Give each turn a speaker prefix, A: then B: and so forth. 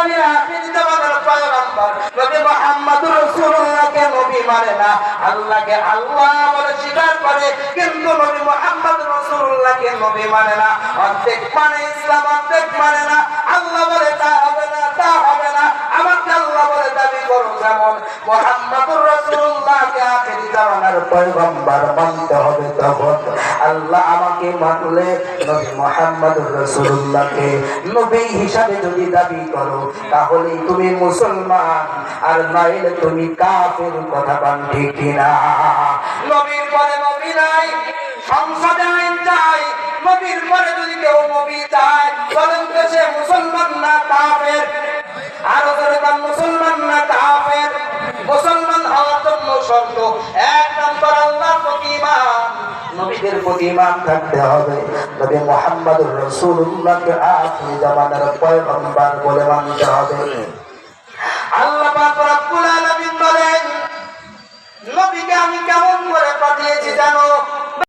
A: আমি আখির জামানার পয়গম্বর মানে না, আল্লাহকে আল্লাহ বলে স্বীকার করে, কিন্তু নবী মুহাম্মদ রাসূলুল্লাহকে নবী মানে না। অর্ধেক মানে ইসলাম আল্লাহ আমাকে হিসাবে যদি দাবি করো তাহলে তুমি মুসলমান। আর নইলে তুমি কাফের, কথা ঠিক কিনা? নবীর পরে নবী নাই, সংসদে আইন চাই, নবীর পরে যদি কেউ নবী চায় শর্ত এক নম্বর আল্লাহর প্রতি নবীদের প্রতি ইমান থাকতে হবে। নবী মুহাম্মদুর রাসূলুল্লাহকে আখির পয়গম্বর বলে মানতে হবে। আল্লাহ পাক আলামিন বলেন, নবীকে আমি কেমন করে পাঠিয়েছি? জানো